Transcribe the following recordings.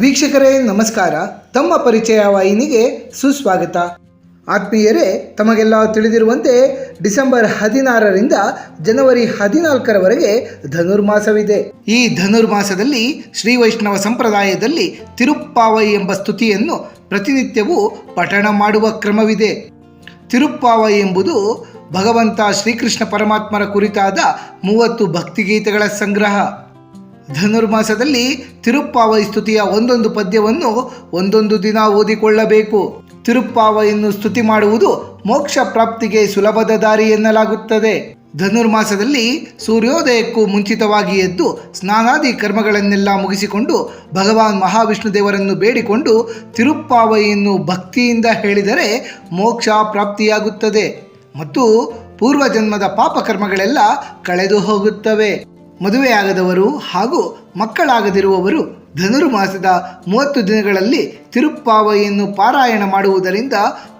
ವೀಕ್ಷಕರೇ, ನಮಸ್ಕಾರ. ತಮ್ಮ ಪರಿಚಯ ವಾಹಿನಿಗೆ ಸುಸ್ವಾಗತ. ಆತ್ಮೀಯರೇ, ತಮಗೆಲ್ಲ ತಿಳಿದಿರುವಂತೆ ಡಿಸೆಂಬರ್ ಹದಿನಾರರಿಂದ ಜನವರಿ ಹದಿನಾಲ್ಕರವರೆಗೆ ಧನುರ್ಮಾಸವಿದೆ. ಈ ಧನುರ್ಮಾಸದಲ್ಲಿ ಶ್ರೀ ವೈಷ್ಣವ ಸಂಪ್ರದಾಯದಲ್ಲಿ ತಿರುಪ್ಪಾವೈ ಎಂಬ ಸ್ತುತಿಯನ್ನು ಪ್ರತಿನಿತ್ಯವೂ ಪಠಣ ಮಾಡುವ ಕ್ರಮವಿದೆ. ತಿರುಪ್ಪಾವೈ ಎಂಬುದು ಭಗವಂತ ಶ್ರೀಕೃಷ್ಣ ಪರಮಾತ್ಮರ ಕುರಿತಾದ ಮೂವತ್ತು ಭಕ್ತಿಗೀತೆಗಳ ಸಂಗ್ರಹ. ಧನುರ್ಮಾಸದಲ್ಲಿ ತಿರುಪ್ಪಾವೈ ಸ್ತುತಿಯ ಒಂದೊಂದು ಪದ್ಯವನ್ನು ಒಂದೊಂದು ದಿನ ಓದಿಕೊಳ್ಳಬೇಕು. ತಿರುಪ್ಪಾವಯನ್ನು ಸ್ತುತಿ ಮಾಡುವುದು ಮೋಕ್ಷ ಪ್ರಾಪ್ತಿಗೆ ಸುಲಭದ ದಾರಿ ಎನ್ನಲಾಗುತ್ತದೆ. ಧನುರ್ಮಾಸದಲ್ಲಿ ಸೂರ್ಯೋದಯಕ್ಕೂ ಮುಂಚಿತವಾಗಿ ಎದ್ದು ಸ್ನಾನಾದಿ ಕರ್ಮಗಳನ್ನೆಲ್ಲ ಮುಗಿಸಿಕೊಂಡು ಭಗವಾನ್ ಮಹಾವಿಷ್ಣು ದೇವರನ್ನು ಬೇಡಿಕೊಂಡು ತಿರುಪ್ಪಾವೈಯನ್ನು ಭಕ್ತಿಯಿಂದ ಹೇಳಿದರೆ ಮೋಕ್ಷ ಪ್ರಾಪ್ತಿಯಾಗುತ್ತದೆ. ಮತ್ತು ಪೂರ್ವಜನ್ಮದ ಪಾಪಕರ್ಮಗಳೆಲ್ಲ ಕಳೆದು ಹೋಗುತ್ತವೆ. ಮದುವೆಯಾಗದವರು ಹಾಗೂ ಮಕ್ಕಳಾಗದಿರುವವರು ಧನುರ್ಮಾಸದ ಮೂವತ್ತು ದಿನಗಳಲ್ಲಿ ತಿರುಪ್ಪಾವಯನ್ನು ಪಾರಾಯಣ ಮಾಡುವುದರಿಂದ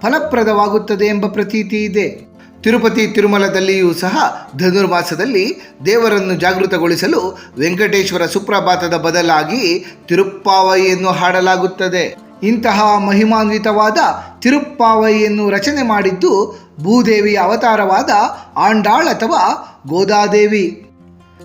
ಫಲಪ್ರದವಾಗುತ್ತದೆ ಎಂಬ ಪ್ರತೀತಿ ಇದೆ. ತಿರುಪತಿ ತಿರುಮಲದಲ್ಲಿಯೂ ಸಹ ಧನುರ್ಮಾಸದಲ್ಲಿ ದೇವರನ್ನು ಜಾಗೃತಗೊಳಿಸಲು ವೆಂಕಟೇಶ್ವರ ಸುಪ್ರಭಾತದ ಬದಲಾಗಿ ತಿರುಪ್ಪಾವಯಿಯನ್ನು ಹಾಡಲಾಗುತ್ತದೆ. ಇಂತಹ ಮಹಿಮಾನ್ವಿತವಾದ ತಿರುಪ್ಪಾವಯಿಯನ್ನು ರಚನೆ ಮಾಡಿದ್ದು ಭೂದೇವಿಯ ಅವತಾರವಾದ ಆಂಡಾಳ್ ಅಥವಾ ಗೋದಾದೇವಿ.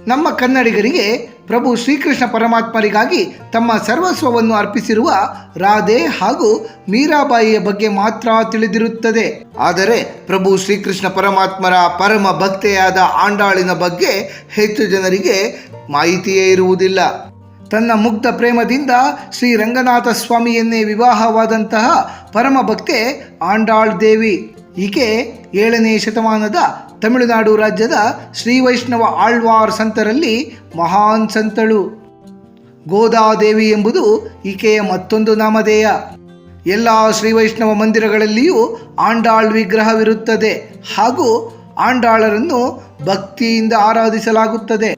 ನಮ್ಮ ಕನ್ನಡಿಗರಿಗೆ ಪ್ರಭು ಶ್ರೀಕೃಷ್ಣ ಪರಮಾತ್ಮರಿಗಾಗಿ ತಮ್ಮ ಸರ್ವಸ್ವವನ್ನು ಅರ್ಪಿಸಿರುವ ರಾಧೆ ಹಾಗೂ ಮೀರಾಬಾಯಿಯ ಬಗ್ಗೆ ಮಾತ್ರ ತಿಳಿದಿರುತ್ತದೆ. ಆದರೆ ಪ್ರಭು ಶ್ರೀಕೃಷ್ಣ ಪರಮಾತ್ಮರ ಪರಮ ಭಕ್ತೆಯಾದ ಆಂಡಾಳಿನ ಬಗ್ಗೆ ಹೆಚ್ಚು ಜನರಿಗೆ ಮಾಹಿತಿಯೇ ಇರುವುದಿಲ್ಲ. ತನ್ನ ಮುಗ್ಧ ಪ್ರೇಮದಿಂದ ಶ್ರೀ ರಂಗನಾಥ ಸ್ವಾಮಿಯನ್ನೇ ವಿವಾಹವಾದಂತಹ ಪರಮ ಭಕ್ತೆ ಆಂಡಾಳ್ ದೇವಿ. ಈಕೆ ಏಳನೇ ಶತಮಾನದ ತಮಿಳುನಾಡು ರಾಜ್ಯದ ಶ್ರೀ ವೈಷ್ಣವ ಆಳ್ವಾರ್ ಸಂತರಲ್ಲಿ ಮಹಾನ್ ಸಂತಳು. ಗೋದಾದೇವಿ ಎಂಬುದು ಈಕೆಯ ಮತ್ತೊಂದು ನಾಮಧೇಯ. ಎಲ್ಲ ಶ್ರೀ ವೈಷ್ಣವ ಮಂದಿರಗಳಲ್ಲಿಯೂ ಆಂಡಾಳ್ ವಿಗ್ರಹವಿರುತ್ತದೆ. ಹಾಗೂ ಆಂಡಾಳರನ್ನು ಭಕ್ತಿಯಿಂದ ಆರಾಧಿಸಲಾಗುತ್ತದೆ.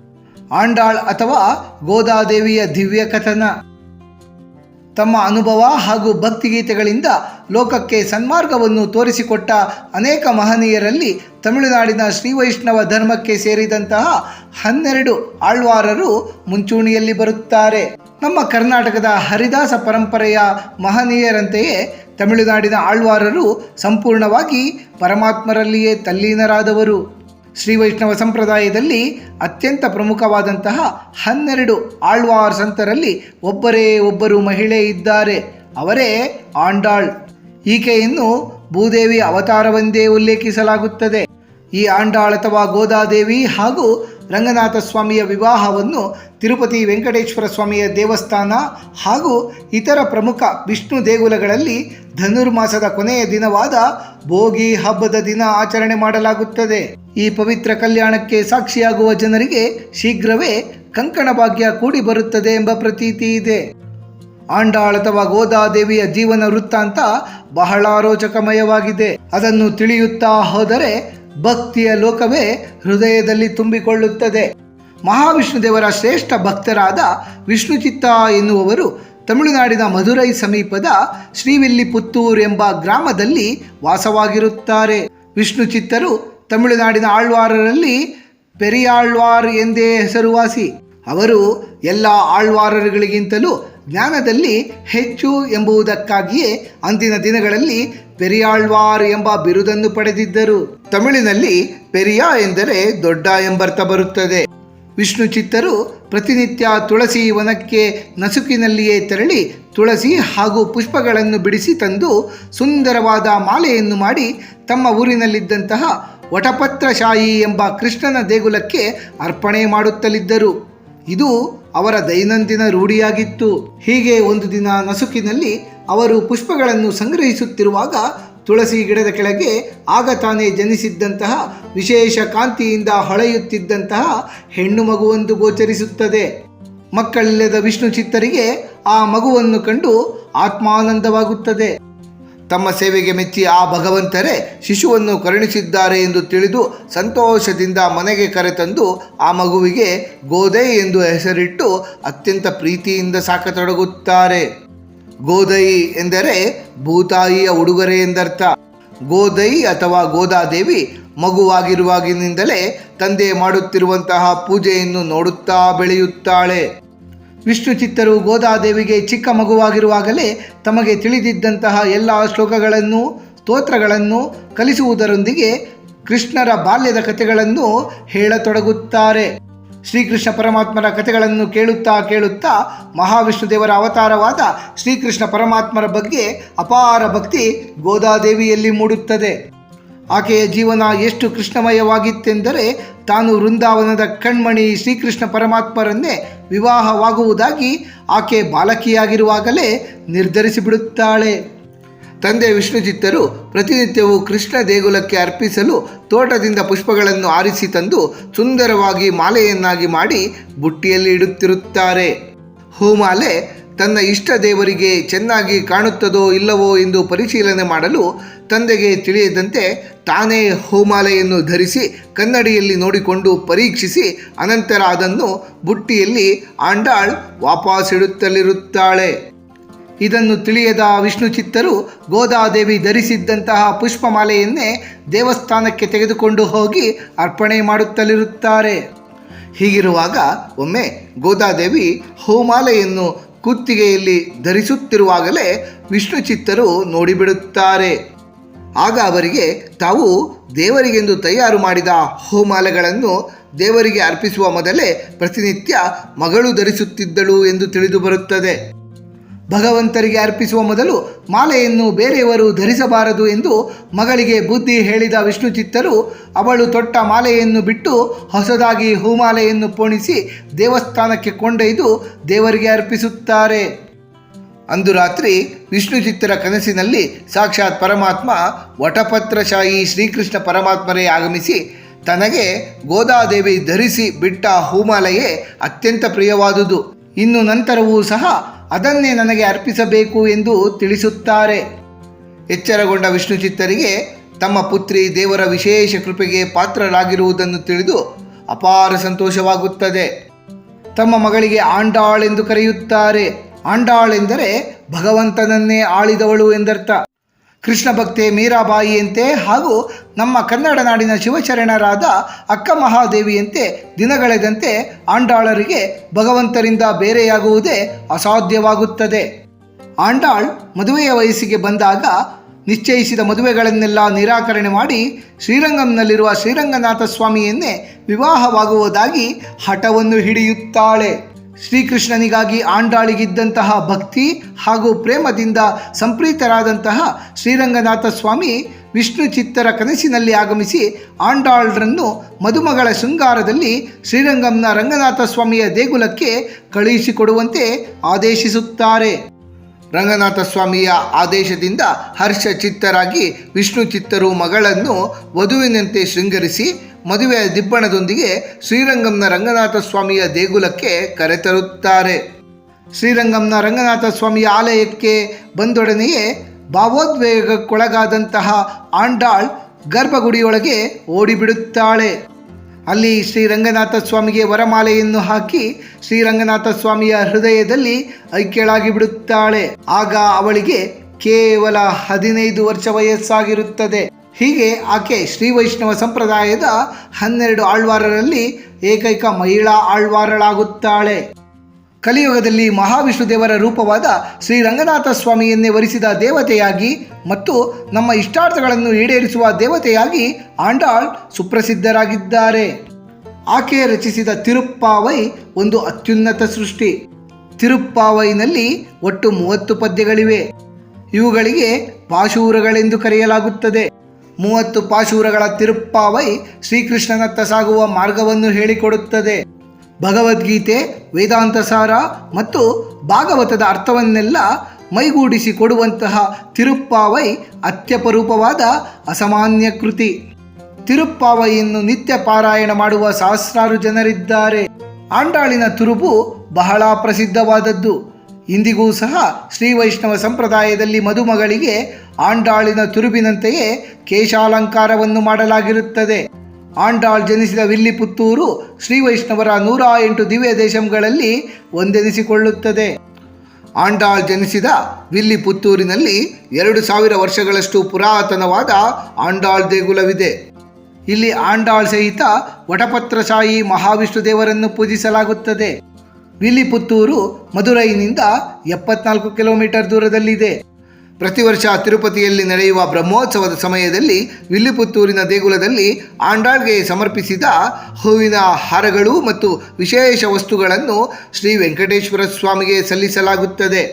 ಆಂಡಾಳ್ ಅಥವಾ ಗೋದಾದೇವಿಯ ದಿವ್ಯ ಕಥನ. ತಮ್ಮ ಅನುಭವ ಹಾಗೂ ಭಕ್ತಿಗೀತೆಗಳಿಂದ ಲೋಕಕ್ಕೆ ಸನ್ಮಾರ್ಗವನ್ನು ತೋರಿಸಿಕೊಟ್ಟ ಅನೇಕ ಮಹನೀಯರಲ್ಲಿ ತಮಿಳುನಾಡಿನ ಶ್ರೀ ವೈಷ್ಣವ ಧರ್ಮಕ್ಕೆ ಸೇರಿದಂತಹ ಹನ್ನೆರಡು ಆಳ್ವಾರರು ಮುಂಚೂಣಿಯಲ್ಲಿ ಬರುತ್ತಾರೆ. ನಮ್ಮ ಕರ್ನಾಟಕದ ಹರಿದಾಸ ಪರಂಪರೆಯ ಮಹನೀಯರಂತೆಯೇ ತಮಿಳುನಾಡಿನ ಆಳ್ವಾರರು ಸಂಪೂರ್ಣವಾಗಿ ಪರಮಾತ್ಮರಲ್ಲಿಯೇ ತಲ್ಲೀನರಾದವರು. ಶ್ರೀ ವೈಷ್ಣವ ಸಂಪ್ರದಾಯದಲ್ಲಿ ಅತ್ಯಂತ ಪ್ರಮುಖವಾದಂತಹ ಹನ್ನೆರಡು ಆಳ್ವಾರ್ ಸಂತರಲ್ಲಿ ಒಬ್ಬರೇ ಒಬ್ಬರು ಮಹಿಳೆ ಇದ್ದಾರೆ. ಅವರೇ ಆಂಡಾಳ್. ಈಕೆಯನ್ನು ಭೂದೇವಿ ಅವತಾರವೆಂದೇ ಉಲ್ಲೇಖಿಸಲಾಗುತ್ತದೆ. ಈ ಆಂಡಾಳ್ ಅಥವಾ ಗೋದಾದೇವಿ ಹಾಗೂ ರಂಗನಾಥ ಸ್ವಾಮಿಯ ವಿವಾಹವನ್ನು ತಿರುಪತಿ ವೆಂಕಟೇಶ್ವರ ಸ್ವಾಮಿಯ ದೇವಸ್ಥಾನ ಹಾಗೂ ಇತರ ಪ್ರಮುಖ ವಿಷ್ಣು ದೇಗುಲಗಳಲ್ಲಿ ಧನುರ್ಮಾಸದ ಕೊನೆಯ ದಿನವಾದ ಭೋಗಿ ಹಬ್ಬದ ದಿನ ಆಚರಣೆ ಮಾಡಲಾಗುತ್ತದೆ. ಈ ಪವಿತ್ರ ಕಲ್ಯಾಣಕ್ಕೆ ಸಾಕ್ಷಿಯಾಗುವ ಜನರಿಗೆ ಶೀಘ್ರವೇ ಕಂಕಣ ಭಾಗ್ಯ ಕೂಡಿ ಬರುತ್ತದೆ ಎಂಬ ಪ್ರತೀತಿ ಇದೆ. ಆಂಡಾಳ್ ಅಥವಾ ಗೋದಾದೇವಿಯ ಜೀವನ ವೃತ್ತಾಂತ ಬಹಳ ರೋಚಕಮಯವಾಗಿದೆ. ಅದನ್ನು ತಿಳಿಯುತ್ತಾ ಹೋದರೆ ಭಕ್ತಿಯ ಲೋಕವೇ ಹೃದಯದಲ್ಲಿ ತುಂಬಿಕೊಳ್ಳುತ್ತದೆ. ಮಹಾವಿಷ್ಣು ದೇವರ ಶ್ರೇಷ್ಠ ಭಕ್ತರಾದ ವಿಷ್ಣುಚಿತ್ತ ಎನ್ನುವವರು ತಮಿಳುನಾಡಿನ ಮಧುರೈ ಸಮೀಪದ ಶ್ರೀವಿಲ್ಲಿಪುತ್ತೂರ್ ಎಂಬ ಗ್ರಾಮದಲ್ಲಿ ವಾಸವಾಗಿರುತ್ತಾರೆ. ವಿಷ್ಣುಚಿತ್ತರು ತಮಿಳುನಾಡಿನ ಆಳ್ವಾರರಲ್ಲಿ ಪೆರಿಯಾಳ್ವಾರ್ ಎಂದೇ ಹೆಸರುವಾಸಿ. ಅವರು ಎಲ್ಲ ಆಳ್ವಾರರುಗಳಿಗಿಂತಲೂ ಜ್ಞಾನದಲ್ಲಿ ಹೆಚ್ಚು ಎಂಬುದಕ್ಕಾಗಿಯೇ ಅಂದಿನ ದಿನಗಳಲ್ಲಿ ಪೆರಿಯಾಳ್ವಾರ್ ಎಂಬ ಬಿರುದನ್ನು ಪಡೆದಿದ್ದರು. ತಮಿಳಿನಲ್ಲಿ ಪೆರಿಯ ಎಂದರೆ ದೊಡ್ಡ ಎಂಬರ್ಥ ಬರುತ್ತದೆ. ವಿಷ್ಣು ಚಿತ್ತರು ಪ್ರತಿನಿತ್ಯ ತುಳಸಿ ವನಕ್ಕೆ ನಸುಕಿನಲ್ಲಿಯೇ ತೆರಳಿ ತುಳಸಿ ಹಾಗೂ ಪುಷ್ಪಗಳನ್ನು ಬಿಡಿಸಿ ತಂದು ಸುಂದರವಾದ ಮಾಲೆಯನ್ನು ಮಾಡಿ ತಮ್ಮ ಊರಿನಲ್ಲಿದ್ದಂತಹ ವಟಪತ್ರಶಾಹಿ ಎಂಬ ಕೃಷ್ಣನ ದೇಗುಲಕ್ಕೆ ಅರ್ಪಣೆ ಮಾಡುತ್ತಲಿದ್ದರು. ಇದು ಅವರ ದೈನಂದಿನ ರೂಢಿಯಾಗಿತ್ತು. ಹೀಗೆ ಒಂದು ದಿನ ನಸುಕಿನಲ್ಲಿ ಅವರು ಪುಷ್ಪಗಳನ್ನು ಸಂಗ್ರಹಿಸುತ್ತಿರುವಾಗ ತುಳಸಿ ಗಿಡದ ಕೆಳಗೆ ಆಗ ತಾನೇ ಜನಿಸಿದ್ದಂತಹ ವಿಶೇಷ ಕಾಂತಿಯಿಂದ ಹೊಳೆಯುತ್ತಿದ್ದಂತಹ ಹೆಣ್ಣು ಮಗುವೊಂದು ಗೋಚರಿಸುತ್ತದೆ. ಮಕ್ಕಳಿಲ್ಲದ ವಿಷ್ಣು ಚಿತ್ತರಿಗೆ ಆ ಮಗುವನ್ನು ಕಂಡು ಆತ್ಮಾನಂದವಾಗುತ್ತದೆ. ತಮ್ಮ ಸೇವೆಗೆ ಮೆಚ್ಚಿ ಆ ಭಗವಂತರೇ ಶಿಶುವನ್ನು ಕರುಣಿಸಿದ್ದಾರೆ ಎಂದು ತಿಳಿದು ಸಂತೋಷದಿಂದ ಮನೆಗೆ ಕರೆತಂದು ಆ ಮಗುವಿಗೆ ಗೋದೆ ಎಂದು ಹೆಸರಿಟ್ಟು ಅತ್ಯಂತ ಪ್ರೀತಿಯಿಂದ ಸಾಕತೊಡಗುತ್ತಾರೆ. ಗೋದೈ ಎಂದರೆ ಭೂತಾಯಿಯ ಉಡುಗೊರೆ ಎಂದರ್ಥ. ಗೋದೈ ಅಥವಾ ಗೋದಾದೇವಿ ಮಗುವಾಗಿರುವಾಗಿನಿಂದಲೇ ತಂದೆ ಮಾಡುತ್ತಿರುವಂತಹ ಪೂಜೆಯನ್ನು ನೋಡುತ್ತಾ ಬೆಳೆಯುತ್ತಾಳೆ. ವಿಷ್ಣು ಚಿತ್ತರು ಗೋದಾದೇವಿಗೆ ಚಿಕ್ಕ ಮಗುವಾಗಿರುವಾಗಲೇ ತಮಗೆ ತಿಳಿದಿದ್ದಂತಹ ಎಲ್ಲ ಶ್ಲೋಕಗಳನ್ನು, ಸ್ತೋತ್ರಗಳನ್ನು ಕಲಿಸುವುದರೊಂದಿಗೆ ಕೃಷ್ಣರ ಬಾಲ್ಯದ ಕಥೆಗಳನ್ನು ಹೇಳತೊಡಗುತ್ತಾರೆ. ಶ್ರೀಕೃಷ್ಣ ಪರಮಾತ್ಮರ ಕಥೆಗಳನ್ನು ಕೇಳುತ್ತಾ ಕೇಳುತ್ತಾ ಮಹಾವಿಷ್ಣು ದೇವರ ಅವತಾರವಾದ ಶ್ರೀಕೃಷ್ಣ ಪರಮಾತ್ಮರ ಬಗ್ಗೆ ಅಪಾರ ಭಕ್ತಿ ಗೋದಾದೇವಿಯಲ್ಲಿ ಮೂಡುತ್ತದೆ. ಆಕೆಯ ಜೀವನ ಎಷ್ಟು ಕೃಷ್ಣಮಯವಾಗಿತ್ತೆಂದರೆ ತಾನು ವೃಂದಾವನದ ಕಣ್ಮಣಿ ಶ್ರೀಕೃಷ್ಣ ಪರಮಾತ್ಮರನ್ನೇ ವಿವಾಹವಾಗುವುದಾಗಿ ಆಕೆ ಬಾಲಕಿಯಾಗಿರುವಾಗಲೇ ನಿರ್ಧರಿಸಿಬಿಡುತ್ತಾಳೆ. ತಂದೆ ವಿಷ್ಣುಚಿತ್ತರು ಪ್ರತಿನಿತ್ಯವೂ ಕೃಷ್ಣ ದೇಗುಲಕ್ಕೆ ಅರ್ಪಿಸಲು ತೋಟದಿಂದ ಪುಷ್ಪಗಳನ್ನು ಆರಿಸಿ ತಂದು ಸುಂದರವಾಗಿ ಮಾಲೆಯನ್ನಾಗಿ ಮಾಡಿ ಬುಟ್ಟಿಯಲ್ಲಿ ಇಡುತ್ತಿರುತ್ತಾರೆ. ಹೂಮಾಲೆ ತನ್ನ ಇಷ್ಟ ದೇವರಿಗೆ ಚೆನ್ನಾಗಿ ಕಾಣುತ್ತದೋ ಇಲ್ಲವೋ ಎಂದು ಪರಿಶೀಲನೆ ಮಾಡಲು ತಂದೆಗೆ ತಿಳಿಯದಂತೆ ತಾನೇ ಹೂಮಾಲೆಯನ್ನು ಧರಿಸಿ ಕನ್ನಡಿಯಲ್ಲಿ ನೋಡಿಕೊಂಡು ಪರೀಕ್ಷಿಸಿ ಅನಂತರ ಅದನ್ನು ಬುಟ್ಟಿಯಲ್ಲಿ ಆಂಡಾಳ್ ವಾಪಸ್ಸಿಡುತ್ತಲಿರುತ್ತಾಳೆ ಇದನ್ನು ತಿಳಿಯದ ವಿಷ್ಣು ಚಿತ್ತರು ಗೋದಾದೇವಿ ಧರಿಸಿದ್ದಂತಹ ಪುಷ್ಪಮಾಲೆಯನ್ನೇ ದೇವಸ್ಥಾನಕ್ಕೆ ತೆಗೆದುಕೊಂಡು ಹೋಗಿ ಅರ್ಪಣೆ ಮಾಡುತ್ತಲಿರುತ್ತಾರೆ. ಹೀಗಿರುವಾಗ ಒಮ್ಮೆ ಗೋದಾದೇವಿ ಹೂಮಾಲೆಯನ್ನು ಕುತ್ತಿಗೆಯಲ್ಲಿ ಧರಿಸುತ್ತಿರುವಾಗಲೇ ವಿಷ್ಣು ಚಿತ್ತರು ನೋಡಿಬಿಡುತ್ತಾರೆ. ಆಗ ಅವರಿಗೆ ತಾವು ದೇವರಿಗೆಂದು ತಯಾರು ಮಾಡಿದ ಹೋಮಾಲೆಗಳನ್ನು ದೇವರಿಗೆ ಅರ್ಪಿಸುವ ಮೊದಲೇ ಪ್ರತಿನಿತ್ಯ ಮಗಳು ಧರಿಸುತ್ತಿದ್ದಳು ಎಂದು ತಿಳಿದು ಬರುತ್ತದೆ. ಭಗವಂತರಿಗೆ ಅರ್ಪಿಸುವ ಮೊದಲು ಮಾಲೆಯನ್ನು ಬೇರೆಯವರು ಧರಿಸಬಾರದು ಎಂದು ಮಗಳಿಗೆ ಬುದ್ಧಿ ಹೇಳಿದ ವಿಷ್ಣು ಚಿತ್ತರು, ಅವಳು ತೊಟ್ಟ ಮಾಲೆಯನ್ನು ಬಿಟ್ಟು ಹೊಸದಾಗಿ ಹೂಮಾಲೆಯನ್ನು ಪೋಣಿಸಿ ದೇವಸ್ಥಾನಕ್ಕೆ ಕೊಂಡೊಯ್ದು ದೇವರಿಗೆ ಅರ್ಪಿಸುತ್ತಾರೆ. ಅಂದು ರಾತ್ರಿ ವಿಷ್ಣು ಚಿತ್ತರ ಕನಸಿನಲ್ಲಿ ಸಾಕ್ಷಾತ್ ಪರಮಾತ್ಮ ವಟಪತ್ರಶಾಹಿ ಶ್ರೀಕೃಷ್ಣ ಪರಮಾತ್ಮರೇ ಆಗಮಿಸಿ ತನಗೆ ಗೋದಾದೇವಿ ಧರಿಸಿ ಬಿಟ್ಟ ಹೂಮಾಲೆಯೇ ಅತ್ಯಂತ ಪ್ರಿಯವಾದುದು. ಇನ್ನು ನಂತರವೂ ಸಹ ಅದನ್ನೇ ನನಗೆ ಅರ್ಪಿಸಬೇಕು ಎಂದು ತಿಳಿಸುತ್ತಾರೆ. ಎಚ್ಚರಗೊಂಡ ವಿಷ್ಣು ಚಿತ್ತರಿಗೆ ತಮ್ಮ ಪುತ್ರಿ ದೇವರ ವಿಶೇಷ ಕೃಪೆಗೆ ಪಾತ್ರರಾಗಿರುವುದನ್ನು ತಿಳಿದು ಅಪಾರ ಸಂತೋಷವಾಗುತ್ತದೆ. ತಮ್ಮ ಮಗಳಿಗೆ ಆಂಡಾಳ್ ಎಂದು ಕರೆಯುತ್ತಾರೆ. ಆಂಡಾಳ್ ಎಂದರೆ ಭಗವಂತನನ್ನೇ ಆಳಿದವಳು ಎಂದರ್ಥ. ಕೃಷ್ಣ ಭಕ್ತೆ ಮೀರಾಬಾಯಿಯಂತೆ ಹಾಗೂ ನಮ್ಮ ಕನ್ನಡ ನಾಡಿನ ಶಿವಚರಣರಾದ ಅಕ್ಕ ಮಹಾದೇವಿಯಂತೆ ದಿನಗಳೆದಂತೆ ಆಂಡಾಳರಿಗೆ ಭಗವಂತರಿಂದ ಬೇರೆಯಾಗುವುದೇ ಅಸಾಧ್ಯವಾಗುತ್ತದೆ. ಆಂಡಾಳ್ ಮದುವೆಯ ವಯಸ್ಸಿಗೆ ಬಂದಾಗ ನಿಶ್ಚಯಿಸಿದ ಮದುವೆಗಳನ್ನೆಲ್ಲ ನಿರಾಕರಣೆ ಮಾಡಿ ಶ್ರೀರಂಗಂನಲ್ಲಿರುವ ಶ್ರೀರಂಗನಾಥ ಸ್ವಾಮಿಯನ್ನೇ ವಿವಾಹವಾಗುವುದಾಗಿ ಹಠವನ್ನು ಹಿಡಿಯುತ್ತಾಳೆ. ಶ್ರೀಕೃಷ್ಣನಿಗಾಗಿ ಆಂಡಾಳಿಗಿದ್ದಂತಹ ಭಕ್ತಿ ಹಾಗೂ ಪ್ರೇಮದಿಂದ ಸಂಪ್ರೀತರಾದಂತಹ ಶ್ರೀರಂಗನಾಥ ಸ್ವಾಮಿ ವಿಷ್ಣು ಚಿತ್ತರ ಕನಸಿನಲ್ಲಿ ಆಗಮಿಸಿ ಆಂಡಾಳ್ರನ್ನು ಮದುಮಗಳ ಶೃಂಗಾರದಲ್ಲಿ ಶ್ರೀರಂಗಂನ ರಂಗನಾಥ ಸ್ವಾಮಿಯ ದೇಗುಲಕ್ಕೆ ಕಳುಹಿಸಿಕೊಡುವಂತೆ ಆದೇಶಿಸುತ್ತಾರೆ. ರಂಗನಾಥ ಸ್ವಾಮಿಯ ಆದೇಶದಿಂದ ಹರ್ಷ ಚಿತ್ತರಾಗಿ ವಿಷ್ಣು ಚಿತ್ತರು ಮಗಳನ್ನು ವಧುವಿನಂತೆ ಶೃಂಗರಿಸಿ ಮದುವೆಯ ದಿಬ್ಬಣದೊಂದಿಗೆ ಶ್ರೀರಂಗಂನ ರಂಗನಾಥ ಸ್ವಾಮಿಯ ದೇಗುಲಕ್ಕೆ ಕರೆತರುತ್ತಾರೆ ಶ್ರೀರಂಗಂನ ರಂಗನಾಥ ಸ್ವಾಮಿಯ ಆಲಯಕ್ಕೆ ಬಂದೊಡನೆಯೇ ಭಾವೋದ್ವೇಗಕ್ಕೊಳಗಾದಂತಹ ಆಂಡಾಳ್ ಗರ್ಭಗುಡಿಯೊಳಗೆ ಓಡಿಬಿಡುತ್ತಾಳೆ. ಅಲ್ಲಿ ಶ್ರೀರಂಗನಾಥ ಸ್ವಾಮಿಗೆ ವರಮಾಲೆಯನ್ನು ಹಾಕಿ ಶ್ರೀರಂಗನಾಥ ಸ್ವಾಮಿಯ ಹೃದಯದಲ್ಲಿ ಐಕ್ಯಳಾಗಿ ಬಿಡುತ್ತಾಳೆ ಆಗ ಅವಳಿಗೆ ಕೇವಲ ಹದಿನೈದು ವರ್ಷ ವಯಸ್ಸಾಗಿರುತ್ತದೆ. ಹೀಗೆ ಆಕೆ ಶ್ರೀ ವೈಷ್ಣವ ಸಂಪ್ರದಾಯದ ಹನ್ನೆರಡು ಆಳ್ವಾರರಲ್ಲಿ ಏಕೈಕ ಮಹಿಳಾ ಆಳ್ವಾರಳಾಗುತ್ತಾಳೆ. ಕಲಿಯುಗದಲ್ಲಿ ಮಹಾವಿಷ್ಣು ದೇವರ ರೂಪವಾದ ಶ್ರೀ ರಂಗನಾಥ ಸ್ವಾಮಿಯನ್ನೇ ವರಿಸಿದ ದೇವತೆಯಾಗಿ ಮತ್ತು ನಮ್ಮ ಇಷ್ಟಾರ್ಥಗಳನ್ನು ಈಡೇರಿಸುವ ದೇವತೆಯಾಗಿ ಆಂಡಾಳ್ ಸುಪ್ರಸಿದ್ಧರಾಗಿದ್ದಾರೆ. ಆಕೆ ರಚಿಸಿದ ತಿರುಪ್ಪಾವೈ ಒಂದು ಅತ್ಯುನ್ನತ ಸೃಷ್ಟಿ. ತಿರುಪ್ಪಾವೈನಲ್ಲಿ ಒಟ್ಟು ಮೂವತ್ತು ಪದ್ಯಗಳಿವೆ. ಇವುಗಳಿಗೆ ಪಾಶೂರಗಳೆಂದು ಕರೆಯಲಾಗುತ್ತದೆ. ಮೂವತ್ತು ಪಾಶೂರಗಳ ತಿರುಪ್ಪಾವೈ ಶ್ರೀಕೃಷ್ಣನತ್ತ ಸಾಗುವ ಮಾರ್ಗವನ್ನು ಹೇಳಿಕೊಡುತ್ತದೆ. ಭಗವದ್ಗೀತೆ ವೇದಾಂತ ಸಾರ ಮತ್ತು ಭಾಗವತದ ಅರ್ಥವನ್ನೆಲ್ಲ ಮೈಗೂಡಿಸಿ ಕೊಡುವಂತಹ ತಿರುಪ್ಪಾವೈ ಅತ್ಯಪರೂಪವಾದ ಅಸಾಮಾನ್ಯ ಕೃತಿ. ತಿರುಪ್ಪಾವೈಯನ್ನು ನಿತ್ಯ ಪಾರಾಯಣ ಮಾಡುವ ಸಹಸ್ರಾರು ಜನರಿದ್ದಾರೆ. ಆಂಡಾಳಿನ ತುರುಬು ಬಹಳ ಪ್ರಸಿದ್ಧವಾದದ್ದು. ಇಂದಿಗೂ ಸಹ ಶ್ರೀ ವೈಷ್ಣವ ಸಂಪ್ರದಾಯದಲ್ಲಿ ಮದುಮಗಳಿಗೆ ಆಂಡಾಳಿನ ತುರುಬಿನಂತೆಯೇ ಕೇಶಾಲಂಕಾರವನ್ನು ಮಾಡಲಾಗಿರುತ್ತದೆ. ಆಂಡಾಳ್ ಜನಿಸಿದ ವಿಲ್ಲಿಪುತ್ತೂರು ಶ್ರೀ ವೈಷ್ಣವರ ನೂರ ಎಂಟು ದಿವ್ಯ ದೇಶಗಳಲ್ಲಿ ಒಂದೆನಿಸಿಕೊಳ್ಳುತ್ತದೆ. ಆಂಡಾಳ್ ಜನಿಸಿದ ವಿಲ್ಲಿಪುತ್ತೂರಿನಲ್ಲಿ ಎರಡು ಸಾವಿರ ವರ್ಷಗಳಷ್ಟು ಪುರಾತನವಾದ ಆಂಡಾಳ್ ದೇಗುಲವಿದೆ. ಇಲ್ಲಿ ಆಂಡಾಳ್ ಸಹಿತ ವಟಪತ್ರಶಾಹಿ ಮಹಾವಿಷ್ಣು ದೇವರನ್ನು ಪೂಜಿಸಲಾಗುತ್ತದೆ. ವಿಲಿಪುತ್ತೂರು ಮಧುರೈನಿಂದ ಎಪ್ಪತ್ನಾಲ್ಕು ಕಿಲೋಮೀಟರ್ ದೂರದಲ್ಲಿದೆ. ಪ್ರತಿ ವರ್ಷ ತಿರುಪತಿಯಲ್ಲಿ ನಡೆಯುವ ಬ್ರಹ್ಮೋತ್ಸವದ ಸಮಯದಲ್ಲಿ ವಿಲ್ಲಿಪುತ್ತೂರಿನ ದೇಗುಲದಲ್ಲಿ ಆಂಡಾಳ್ಗೆ ಸಮರ್ಪಿಸಿದ ಹೂವಿನ ಹಾರಗಳು ಮತ್ತು ವಿಶೇಷ ವಸ್ತುಗಳನ್ನು ಶ್ರೀ ವೆಂಕಟೇಶ್ವರ ಸ್ವಾಮಿಗೆ ಸಲ್ಲಿಸಲಾಗುತ್ತದೆ.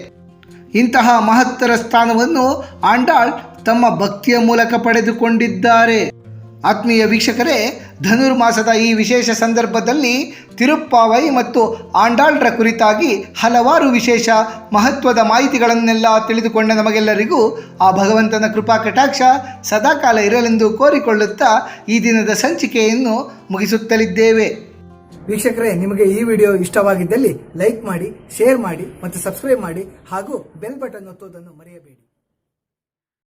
ಇಂತಹ ಮಹತ್ತರ ಸ್ಥಾನವನ್ನು ಆಂಡಾಳ್ ತಮ್ಮ ಭಕ್ತಿಯ ಮೂಲಕ ಪಡೆದುಕೊಂಡಿದ್ದಾರೆ. ಆತ್ಮೀಯ ವೀಕ್ಷಕರೇ, ಧನುರ್ಮಾಸದ ಈ ವಿಶೇಷ ಸಂದರ್ಭದಲ್ಲಿ ತಿರುಪ್ಪಾವೈ ಮತ್ತು ಆಂಡಾಳ್ರ ಕುರಿತಾಗಿ ಹಲವಾರು ವಿಶೇಷ ಮಹತ್ವದ ಮಾಹಿತಿಗಳನ್ನೆಲ್ಲ ತಿಳಿದುಕೊಂಡ ನಮಗೆಲ್ಲರಿಗೂ ಆ ಭಗವಂತನ ಕೃಪಾ ಕಟಾಕ್ಷ ಸದಾಕಾಲ ಇರಲೆಂದು ಕೋರಿಕೊಳ್ಳುತ್ತಾ ಈ ದಿನದ ಸಂಚಿಕೆಯನ್ನು ಮುಗಿಸುತ್ತಲಿದ್ದೇವೆ. ವೀಕ್ಷಕರೇ, ನಿಮಗೆ ಈ ವಿಡಿಯೋ ಇಷ್ಟವಾಗಿದ್ದಲ್ಲಿ ಲೈಕ್ ಮಾಡಿ, ಶೇರ್ ಮಾಡಿ ಮತ್ತು ಸಬ್ಸ್ಕ್ರೈಬ್ ಮಾಡಿ ಹಾಗೂ ಬೆಲ್ ಬಟನ್ ಒತ್ತುವುದನ್ನು ಮರೆಯಬೇಡಿ.